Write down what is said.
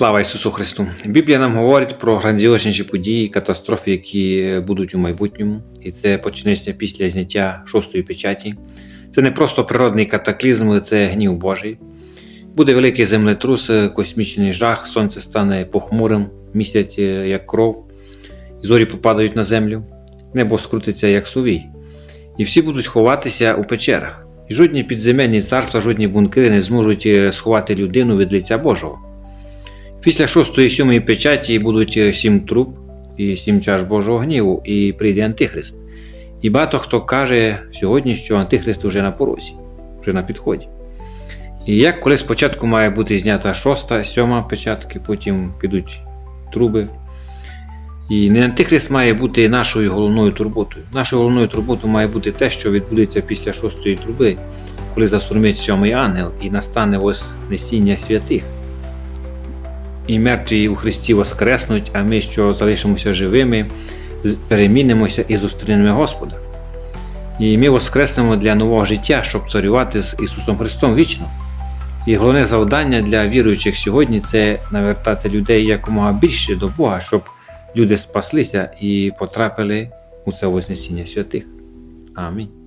Слава Ісусу Христу! Біблія нам говорить про грандіозніші події, катастрофи, які будуть у майбутньому, і це почнеться після зняття шостої печаті. Це не просто природний катаклізм, це гнів Божий. Буде великий землетрус, космічний жах, сонце стане похмурим, місяць е, як кров, зорі попадають на землю, небо скрутиться як сувій. І всі будуть ховатися у печерах. І жодні підземельні царства, жодні бункери не зможуть е, сховати людину від лиця Божого. Після шостої сьомої печаті будуть е, сім труб і сім чаш Божого гніву, і прийде Антихрист. І багато хто каже сьогодні, що Антихрист вже на порозі, вже на підході. І як коли спочатку має бути знята шоста, сьома печатки, потім підуть труби. І не Антихрист має бути нашою головною турботою. Нашою головною турботою має бути те, що відбудеться після шостої труби, коли засурмить сьомий ангел і настане вознесіння святих і мертві у Христі воскреснуть, а ми, що залишимося живими, перемінимося і зустрінемо Господа. І ми воскреснемо для нового життя, щоб царювати з Ісусом Христом вічно. І головне завдання для віруючих сьогодні це навертати людей якомога більше до Бога, щоб люди спаслися і потрапили у це Вознесіння святих. Амінь.